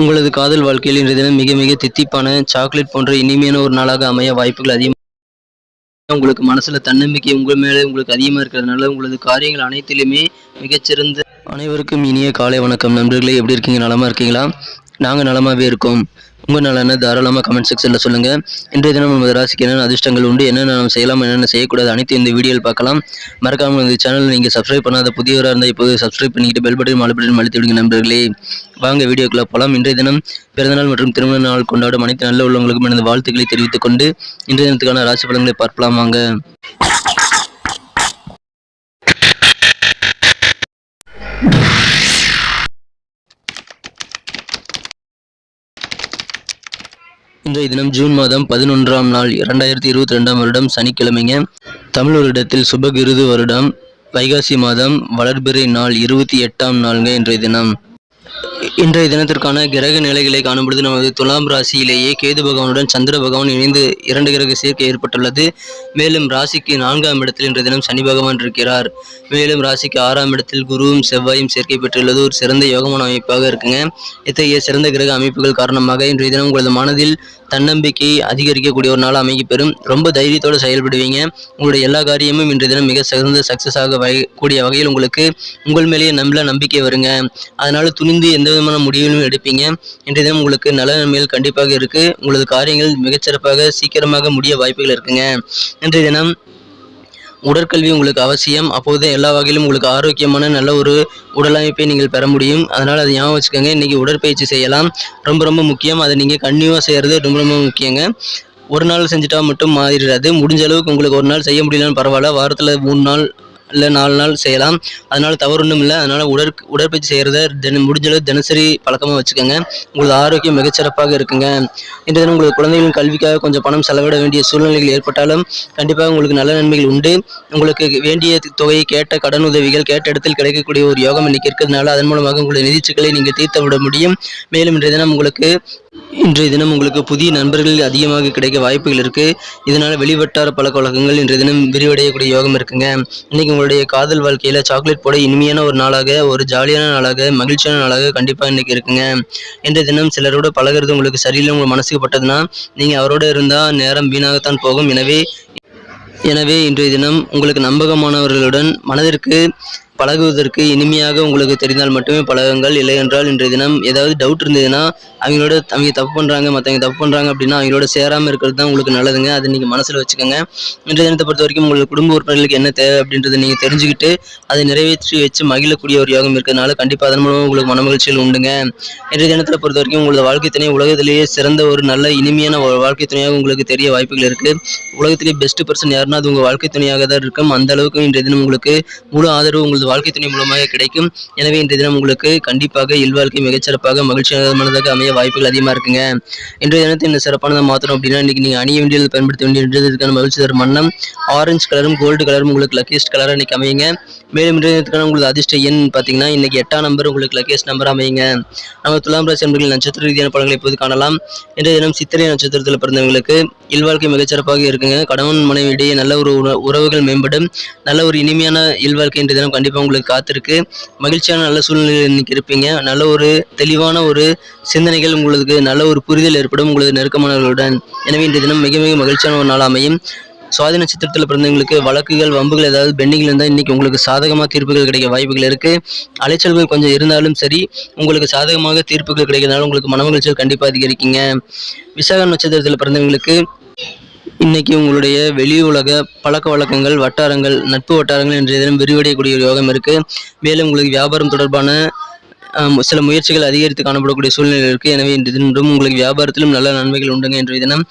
உங்களது காதல் வாழ்க்கையில் இன்றைய தினம் மிக மிக தித்திப்பான சாக்லேட் போன்ற இனிமையான ஒரு நாளாக அமைய வாய்ப்புகள் அதிகம். உங்களுக்கு மனசுல தன்னம்பிக்கை உங்கள் மேலே உங்களுக்கு அதிகமாக இருக்கிறதுனால உங்களது காரியங்கள் அனைத்திலுமே மிகச்சிறந்த அனைவருக்கும் இனிய காலை வணக்கம். நண்பர்களே எப்படி இருக்கீங்க? நலமா இருக்கீங்களா? நாங்கள் நலமாவே இருக்கோம். உங்கள் நலனை தாராளமாக கமெண்ட் செக்ஷனில் சொல்லுங்கள் இன்றைய தினம் நமது ராசிக்கு என்னென்ன அதிர்ஷ்டங்கள் உண்டு என்னென்ன நாம் செய்யலாம் என்னென்ன செய்யக்கூடாது அனைத்து இந்த வீடியோவில் பார்க்கலாம். மறக்காமல் இந்த சேனல் நீங்கள் சப்ஸ்கிரைப் பண்ணாத புதியவராக இருந்தால் இப்போது சப்ஸ்கிரைப் பண்ணிக்கிட்டு பெல் பட்டன் மாலை பட்டன் அழுத்தி விடுங்க நண்பர்களே. வாங்க வீடியோக்குள்ள போகலாம் இன்றைய தினம் பிறந்தநாள் மற்றும் திருமண நாள் கொண்டாடும் அனைத்து நல்ல உள்ளவங்களுக்கும் எனது வாழ்த்துக்களை தெரிவித்துக் கொண்டு இன்றைய தினத்துக்கான ராசி பலன்களை பார்க்கலாம் வாங்க. இன்றைய தினம் ஜூன் மாதம் பதினொன்றாம் நாள் இரண்டாயிரத்தி இருபத்தி ரெண்டாம் வருடம் சனிக்கிழமைங்க. தமிழ் வருடத்தில் சுபகிருது வருடம். வைகாசி மாதம் வளர்பிறை நாள் இருபத்தி எட்டாம் நாளுங்க இன்றைய தினம். இன்றைய தினத்திற்கான கிரக நிலைகளை காணும்பொழுது நமது துலாம் ராசியிலேயே கேது பகவானுடன் சந்திர பகவான் இணைந்து இரண்டு கிரக சேர்க்கை ஏற்பட்டுள்ளது. மேலும் ராசிக்கு நான்காம் இடத்தில் இன்றைய தினம் சனி பகவான் இருக்கிறார். மேலும் ராசிக்கு ஆறாம் இடத்தில் குருவும் செவ்வாயும் சேர்க்கை பெற்றுள்ளது. ஒரு சிறந்த யோகமான அமைப்பாக இருக்குங்க. இத்தகைய சிறந்த கிரக அமைப்புகள் காரணமாக இன்றைய தினம் உங்களது மனதில் தன்னம்பிக்கை அதிகரிக்கக்கூடிய ஒரு நாள் அமைக்க பெறும். ரொம்ப தைரியத்தோடு செயல்படுவீங்க. உங்களுடைய எல்லா காரியமும் இன்றைய தினம் மிக சிறந்த சக்சஸ் ஆக கூடிய வகையில் உங்களுக்கு உங்கள் மேலேயே நம்பல நம்பிக்கை வருங்க. அதனால துணிந்து எந்த விதமான முடிவுகளும் எடுப்பீங்க. இன்றைய தினம் உங்களுக்கு நல்ல நன்மைகள் கண்டிப்பாக இருக்கு. உங்களது காரியங்கள் மிகச்சிறப்பாக சீக்கிரமாக முடிய வாய்ப்புகள் இருக்குங்க. இன்றைய தினம் உடற்கல்வி உங்களுக்கு அவசியம். அப்போது எல்லா வகையிலும் உங்களுக்கு ஆரோக்கியமான நல்ல ஒரு உடலமைப்பை நீங்கள் பெற முடியும். அதனால் அதை ஞாபகம் வச்சுக்கோங்க. இன்றைக்கி உடற்பயிற்சி செய்யலாம். ரொம்ப ரொம்ப முக்கியம். அதை நீங்கள் கன்னியூவாக செய்கிறது ரொம்ப ரொம்ப முக்கியங்க. ஒரு நாள் செஞ்சுட்டா மட்டும் மாறிடாது. முடிஞ்ச அளவுக்கு உங்களுக்கு ஒரு நாள் செய்ய முடியலன்னு பரவாயில்ல. வாரத்தில் மூணு நாள் இல்லை நாலு நாள் செய்யலாம். அதனால் தவறு ஒன்றும் இல்லை. அதனால் உடற் உடற்பயிற்சி செய்கிறத தினம் முடிஞ்சளவு தினசரி பழக்கமாக வச்சுக்கோங்க. உங்களது ஆரோக்கியம் மிகச்சிறப்பாக இருக்குங்க. இன்றைய தினம் உங்களுக்கு குழந்தைகளின் கல்விக்காக கொஞ்சம் பணம் செலவிட வேண்டிய சூழ்நிலைகள் ஏற்பட்டாலும் கண்டிப்பாக உங்களுக்கு நல்ல நன்மைகள் உண்டு. உங்களுக்கு வேண்டிய தொகையை கேட்ட கடன் உதவிகள் கேட்ட இடத்தில் கிடைக்கக்கூடிய ஒரு யோகம் இன்னைக்கு இருக்கிறதுனால அதன் மூலமாக உங்களுடைய நிதிச்சுக்களை நீங்கள் தீர்த்து விட முடியும். மேலும் இன்றைய தினம் உங்களுக்கு இன்றைய தினம் உங்களுக்கு புதிய நண்பர்கள் அதிகமாக கிடைக்க வாய்ப்புகள் இருக்குது இதனால் வெளிவட்டார பழக்க வழக்கங்கள் இன்றைய தினம் விரிவடையக்கூடிய யோகம் இருக்குங்க. இன்னைக்கு உங்களுடைய காதல் வாழ்க்கையில் சாக்லேட் போட இனிமையான ஒரு நாளாக ஒரு ஜாலியான நாளாக மகிழ்ச்சியான நாளாக கண்டிப்பாக இன்னைக்கு இருக்குங்க. இன்றைய தினம் சிலரோட பழகிறது உங்களுக்கு சரியில்லை உங்கள் மனசுக்கு பட்டதுன்னா நீங்கள் அவரோட இருந்தால் நேரம் வீணாகத்தான் போகும். எனவே எனவே இன்றைய தினம் உங்களுக்கு நம்பகமானவர்களுடன் மனதிற்கு பழகுவதற்கு இனிமையாக உங்களுக்கு தெரிந்தால் மட்டுமே பழகுங்கள். இல்லை என்றால் இன்றைய தினம் ஏதாவது டவுட் இருந்ததுன்னா அவங்களோட அவங்க தப்பு பண்ணுறாங்க மற்றவங்க தப்பு பண்ணுறாங்க அப்படின்னா அவங்களோட சேராமல் இருக்கிறது தான் உங்களுக்கு நல்லதுங்க. அதை நீங்கள் மனசில் வச்சுக்கோங்க. இன்றைய தினத்தை பொறுத்த வரைக்கும் உங்களுக்கு குடும்ப உறுப்பினர்களுக்கு என்ன தேவை அப்படின்றத நீங்கள் தெரிஞ்சுக்கிட்டு அதை நிறைவேற்றி வச்சு மகிழக்கூடிய ஒரு யோகம் இருக்கிறதுனால கண்டிப்பாக அதன் மூலமாக உங்களுக்கு மனமகிழ்ச்சிகள் உண்டுங்க. இன்றைய தினத்தை பொறுத்த வரைக்கும் உங்களது வாழ்க்கை துணை உலகத்திலேயே சிறந்த ஒரு நல்ல இனிமையான வாழ்க்கை துணையாக உங்களுக்கு தெரிய வாய்ப்புகள் இருக்குது உலகத்திலேயே பெஸ்ட் பர்சன் யாருன்னா அது உங்கள் வாழ்க்கை துணையாக தான் இருக்கும். அந்த அளவுக்கு இன்றைய தினம் உங்களுக்கு முழு ஆதரவு உங்களது வாழ்க்கை துணை மூலமாக கிடைக்கும். எனவே இன்றைய தினம் உங்களுக்கு கண்டிப்பாக இல்வாழ்க்கை மிகச்சிறப்பாக மகிழ்ச்சியானதாக அமைய வாய்ப்புகள் அதிகமாக இருக்குங்க. இன்றைய தினத்தை இந்த சிறப்பானதை மாற்றணும் அப்படின்னா இன்றைக்கி நீங்கள் அணிய வேண்டியது பயன்படுத்த வேண்டிய வேண்டியதுக்கான மகிழ்ச்சி தரும் வண்ணம். ஆரஞ்சு கலரும் கோல்டு கலரும் உங்களுக்கு லக்கியஸ்ட் கலராக இன்றைக்கி அமையுங்க. மேலும் இன்றைய உங்களது அதிர்ஷ்ட எண் பார்த்தீங்கன்னா இன்னைக்கு எட்டாம் நம்பர் உங்களுக்கு லக்கியஸ்ட் நம்பர் அமையுங்க. நம்ம துலாம் ராசி நண்பர்கள் நட்சத்திர ரீதியான படங்களை இப்போது காணலாம். இன்றைய தினம் சித்திரை நட்சத்திரத்தில் பிறந்தவங்களுக்கு இல்வாழ்க்கை மிகச்சிறப்பாக இருக்குங்க. கணவன் மனைவி இடையே நல்ல ஒரு உறவுகள் மேம்படும். நல்ல ஒரு இனிமையான இல்வாழ்க்கை இன்றைய தினம் கண்டிப்பாக உங்களுக்கு காத்திருக்கு. மகிழ்ச்சியான நல்ல சூழ்நிலையில் இன்னைக்கு இருப்பீங்க. நல்ல ஒரு தெளிவான ஒரு சிந்தனைகள் உங்களுக்கு நல்ல ஒரு புரிதல் ஏற்படும். உங்களது நெருக்கமானவர்களுடன். எனவே இன்றைய தினம் மிக மிக மகிழ்ச்சியான ஒரு நாள் அமையும். சுவாதி நட்சத்திரத்தில் பிறந்தவங்களுக்கு வழக்குகள் வம்புகள் ஏதாவது பெண்டிங்கில் இருந்தால் இன்றைக்கி உங்களுக்கு சாதகமாக தீர்ப்புகள் கிடைக்க வாய்ப்புகள் இருக்குது அலைச்சல்கள் கொஞ்சம் இருந்தாலும் சரி உங்களுக்கு சாதகமாக தீர்ப்புகள் கிடைக்கிறதுனால உங்களுக்கு மனமகிழ்ச்சிகள் கண்டிப்பாக அதிகரிக்குங்க. விசாக நட்சத்திரத்தில் பிறந்தவங்களுக்கு இன்னைக்கு உங்களுடைய வெளி உலக பழக்க வழக்கங்கள் வட்டாரங்கள் நட்பு வட்டாரங்கள் என்ற தினம் விரிவடையக்கூடிய ஒரு யோகம் இருக்கு. மேலும் உங்களுக்கு வியாபாரம் தொடர்பான சில முயற்சிகள் அதிகரித்து காணப்படக்கூடிய சூழ்நிலை இருக்குது எனவே இன்று தினம் உங்களுக்கு வியாபாரத்திலும் நல்ல நன்மைகள் உண்டுங்க இன்றைய தினம்.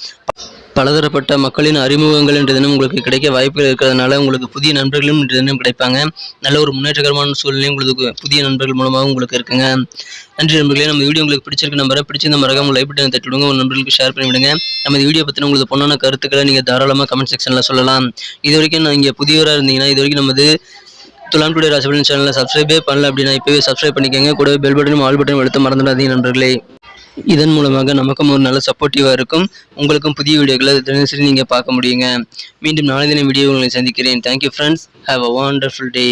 பலதரப்பட்ட மக்களின் அறிமுகங்கள் இன்றைய தினம் உங்களுக்கு கிடைக்க வாய்ப்புகள் இருக்கிறதுனால உங்களுக்கு புதிய நண்பர்களும் இன்றைய தினம் கிடைப்பாங்க. நல்ல ஒரு முன்னேற்றகரமான சூழ்நிலையும் உங்களுக்கு புதிய நண்பர்கள் மூலமாக உங்களுக்கு இருக்குங்க. நன்றி நண்பர்களே நம்ம வீடியோ உங்களுக்கு பிடிச்சிருக்கு நம்பரை பிடிச்சிருந்த மறக்க உங்கள் லைப் பட்டன் தட்டி விடுங்க நண்பர்களுக்கு ஷேர் பண்ணிவிடுங்க. நம்ம வீடியோ பற்றின உங்களுக்கு பொண்ணான கருத்துக்களை நீங்கள் தாராளமாக கமெண்ட் செக்ஷனில் சொல்லலாம். இது வரைக்கும் நான் இங்கே புதியவராக இருந்தீங்கன்னா இது வரைக்கும் நமது துலாம் டுடே ராசிபலன் சேனலை சப்ஸ்கிரைபே பண்ணல அப்படின்னா இப்போவே சப்ஸ்கிரைப் பண்ணிக்கோங்க. கூடவே பெல் பட்டனும் ஆல் பட்டனும் எடுத்து மறந்துடாதீங்க நண்பர்களே. இதன் மூலமாக நமக்கும் ஒரு நல்ல சப்போர்ட்டிவாக இருக்கும். உங்களுக்கும் புதிய வீடியோக்களை தினசரி நீங்கள் பார்க்க முடியுங்க. மீண்டும் நாளை தினம் வீடியோ உங்களை சந்திக்கிறேன். Thank you friends have a wonderful day